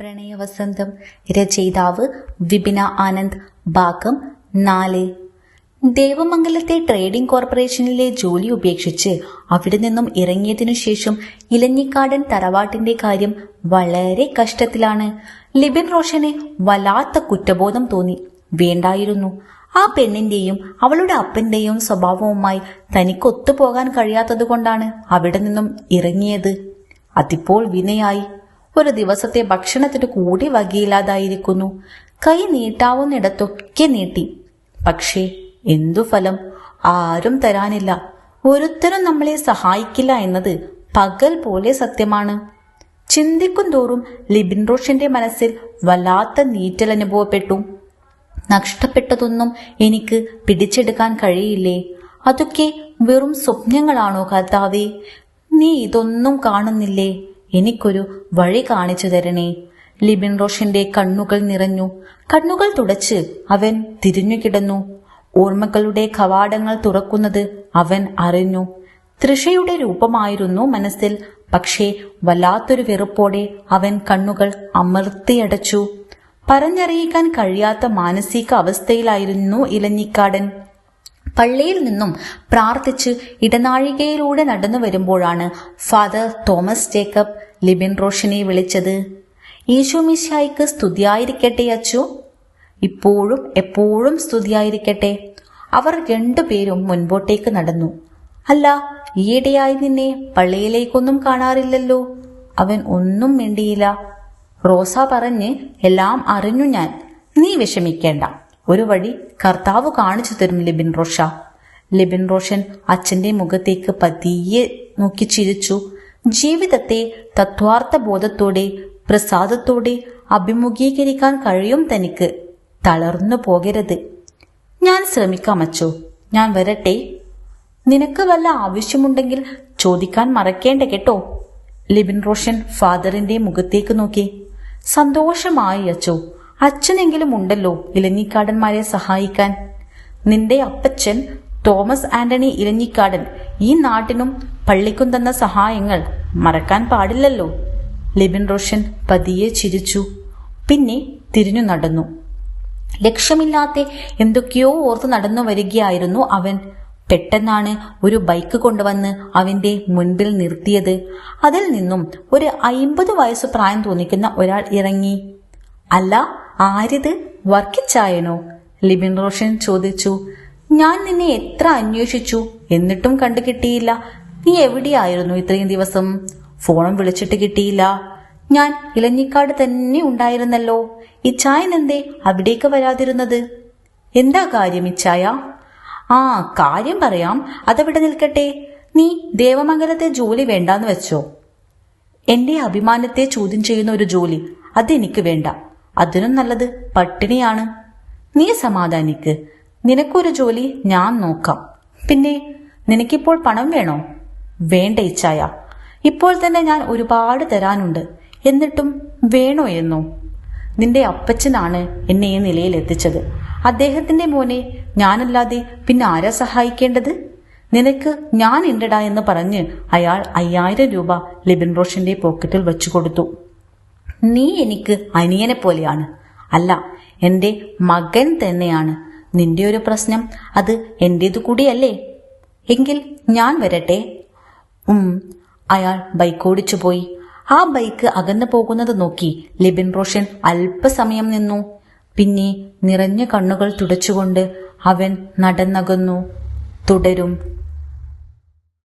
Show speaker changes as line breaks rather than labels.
പ്രണയവസന്തം രചയിതാവ് വിപിന ആനന്ദ് ഭാഗം നാല്. ദേവമംഗലത്തെ ട്രേഡിംഗ് കോർപ്പറേഷനിലെ ജോലി ഉപേക്ഷിച്ച് അവിടെ നിന്നും ഇറങ്ങിയതിനു ശേഷം ഇലഞ്ഞിക്കാടൻ തറവാട്ടിന്റെ കാര്യം വളരെ കഷ്ടത്തിലാണ്. ലിബിൻ റോഷന് വല്ലാത്ത കുറ്റബോധം തോന്നി. വേണ്ടായിരുന്നു. ആ പെണ്ണിന്റെയും അവളുടെ അപ്പന്റെയും സ്വഭാവവുമായി തനിക്ക് ഒത്തുപോകാൻ കഴിയാത്തതുകൊണ്ടാണ് അവിടെ നിന്നും ഇറങ്ങിയത്. അതിപ്പോൾ വിനയായി. ഒരു ദിവസത്തെ ഭക്ഷണത്തിന് കൂടി വകയില്ലാതായിരിക്കുന്നു. കൈ നീട്ടാവുന്നിടത്തൊക്കെ നീട്ടി. പക്ഷേ എന്തു ഫലം? ആരും തരാനില്ല. ഒരുത്തരും നമ്മളെ സഹായിക്കില്ല എന്നത് പകൽ പോലെ സത്യമാണ്. ചിന്തിക്കും തോറും ലിബിൻ റോഷന്റെ മനസ്സിൽ വല്ലാത്ത നീറ്റൽ അനുഭവപ്പെട്ടു. നഷ്ടപ്പെട്ടതൊന്നും എനിക്ക് പിടിച്ചെടുക്കാൻ കഴിയില്ലേ? അതൊക്കെ വെറും സ്വപ്നങ്ങളാണോ കർത്താവേ? നീ ഇതൊന്നും കാണുന്നില്ലേ? എനിക്കൊരു വഴി കാണിച്ചു തരണേ. ലിബിൻ റോഷിന്റെ കണ്ണുകൾ നിറഞ്ഞു. കണ്ണുകൾ തുടച്ച് അവൻ തിരിഞ്ഞു കിടന്നു. ഓർമ്മകളുടെ കവാടങ്ങൾ തുറക്കുന്നത് അവൻ അറിഞ്ഞു. തൃഷയുടെ രൂപമായിരുന്നു മനസ്സിൽ പക്ഷേ വല്ലാത്തൊരു വെറുപ്പോടെ അവൻ കണ്ണുകൾ അമർത്തിയടച്ചു. പറഞ്ഞറിയിക്കാൻ കഴിയാത്ത മാനസിക അവസ്ഥയിലായിരുന്നു ഇലഞ്ഞിക്കാടൻ. പള്ളിയിൽ നിന്നും പ്രാർത്ഥിച്ച് ഇടനാഴികയിലൂടെ നടന്നു വരുമ്പോഴാണ് ഫാദർ തോമസ് ജേക്കബ് ലിബിൻ റോഷനെ വിളിച്ചത്. ഈശോമിശായിക്ക് സ്തുതിയായിരിക്കട്ടെ അച്ചു. ഇപ്പോഴും എപ്പോഴും സ്തുതിയായിരിക്കട്ടെ. അവർ രണ്ടുപേരും മുൻപോട്ടേക്ക് നടന്നു. അല്ല ഈയിടെയായി നിന്നെ പള്ളിയിലേക്കൊന്നും കാണാറില്ലല്ലോ. അവൻ ഒന്നും മിണ്ടിയില്ല. റോസ പറഞ്ഞ് എല്ലാം അറിഞ്ഞു ഞാൻ. നീ വിഷമിക്കേണ്ട. ഒരു വഴി കർത്താവ് കാണിച്ചു തരും ലിബിൻ റോഷ. ലിബിൻ റോഷൻ അച്ഛന്റെ മുഖത്തേക്ക് പതിയെ നോക്കി ചിരിച്ചു. ജീവിതത്തെ തത്വാർത്ഥ ബോധത്തോടെ പ്രസാദത്തോടെ അഭിമുഖീകരിക്കാൻ കഴിയും തനിക്ക്. തളർന്നു പോകരുത്. ഞാൻ ശ്രമിക്കാം അച്ചോ ഞാൻ വരട്ടെ. നിനക്ക് വല്ല ആവശ്യമുണ്ടെങ്കിൽ ചോദിക്കാൻ മറക്കേണ്ട കേട്ടോ. ലിബിൻ റോഷൻ ഫാദറിന്റെ മുഖത്തേക്ക് നോക്കി. സന്തോഷമായി അച്ചോ അച്ഛനെങ്കിലും ഉണ്ടല്ലോ ഇലഞ്ഞിക്കാടന്മാരെ സഹായിക്കാൻ. നിന്റെ അപ്പച്ചൻ തോമസ് ആന്റണി ഇലഞ്ഞിക്കാടൻ ഈ നാട്ടിനും പള്ളിക്കും തന്ന സഹായങ്ങൾ മറക്കാൻ പാടില്ലല്ലോ. ലിബിൻ റോഷൻ പതിയെ ചിരിച്ചു. പിന്നെ തിരിഞ്ഞു നടന്നു. ലക്ഷ്യമില്ലാത്ത എന്തൊക്കെയോ ഓർത്ത് നടന്നു വരികയായിരുന്നു അവൻ. പെട്ടെന്നാണ് ഒരു ബൈക്ക് കൊണ്ടുവന്ന് അവന്റെ മുൻപിൽ നിർത്തിയത്. അതിൽ നിന്നും ഒരു അയിമ്പത് വയസ്സ് പ്രായം തോന്നിക്കുന്ന ഒരാൾ ഇറങ്ങി. അല്ല ആരിത് വർക്കിച്ചായനോ? ലിബിൻ റോഷൻ ചോദിച്ചു ഞാൻ നിന്നെ എത്ര അന്വേഷിച്ചു? എന്നിട്ടും കണ്ടു കിട്ടിയില്ല. നീ എവിടെയായിരുന്നു ഇത്രയും ദിവസം? ഫോണും വിളിച്ചിട്ട് കിട്ടിയില്ല. ഞാൻ ഇലഞ്ഞിക്കാട് തന്നെ ഉണ്ടായിരുന്നല്ലോ. ഇച്ചായൻ എന്തേ അവിടേക്ക് വരാതിരുന്നത്? എന്താ കാര്യം ഇച്ചായ ആ കാര്യം പറയാം. അതവിടെ നിൽക്കട്ടെ? നീ ദേവമംഗലത്തെ ജോലി വേണ്ടാന്ന് വെച്ചോ? എന്റെ അഭിമാനത്തെ ചോദ്യം ചെയ്യുന്ന ഒരു ജോലി അതെനിക്ക് വേണ്ട. അതിനും നല്ലത് പട്ടിണിയാണ്. നീ സമാധാനിക്ക്. നിനക്കൊരു ജോലി ഞാൻ നോക്കാം. പിന്നെ നിനക്കിപ്പോൾ പണം വേണോ? വേണ്ട ഇച്ചായ ഇപ്പോൾ തന്നെ ഞാൻ ഒരുപാട് തരാനുണ്ട്. എന്നിട്ടും വേണോ എന്നോ? നിന്റെ അപ്പച്ചനാണ് എന്നെ ഈ നിലയിൽ എത്തിച്ചത്. അദ്ദേഹത്തിന്റെ മോനെ ഞാനല്ലാതെ പിന്നെ ആരാ സഹായിക്കേണ്ടത്? നിനക്ക് ഞാൻ എന്റെടാ എന്ന് പറഞ്ഞ് അയാൾ അയ്യായിരം രൂപ ലിബിൻ റോഷന്റെ പോക്കറ്റിൽ വെച്ചു കൊടുത്തു നീ എനിക്ക് അനിയനെ പോലെയാണ്. അല്ല എന്റെ മകൻ തന്നെയാണ്. നിന്റെ ഒരു പ്രശ്നം അത് എന്റേതു കൂടിയല്ലേ? എങ്കിൽ ഞാൻ വരട്ടെ. ഉം അയാൾ ബൈക്ക് ഓടിച്ചു പോയി. ആ ബൈക്ക് അകന്നു പോകുന്നത് നോക്കി ലിബിൻ റോഷൻ അല്പസമയം നിന്നു. പിന്നെ നിറഞ്ഞ കണ്ണുകൾ തുടച്ചുകൊണ്ട് അവൻ നടന്നകന്നു. തുടരും.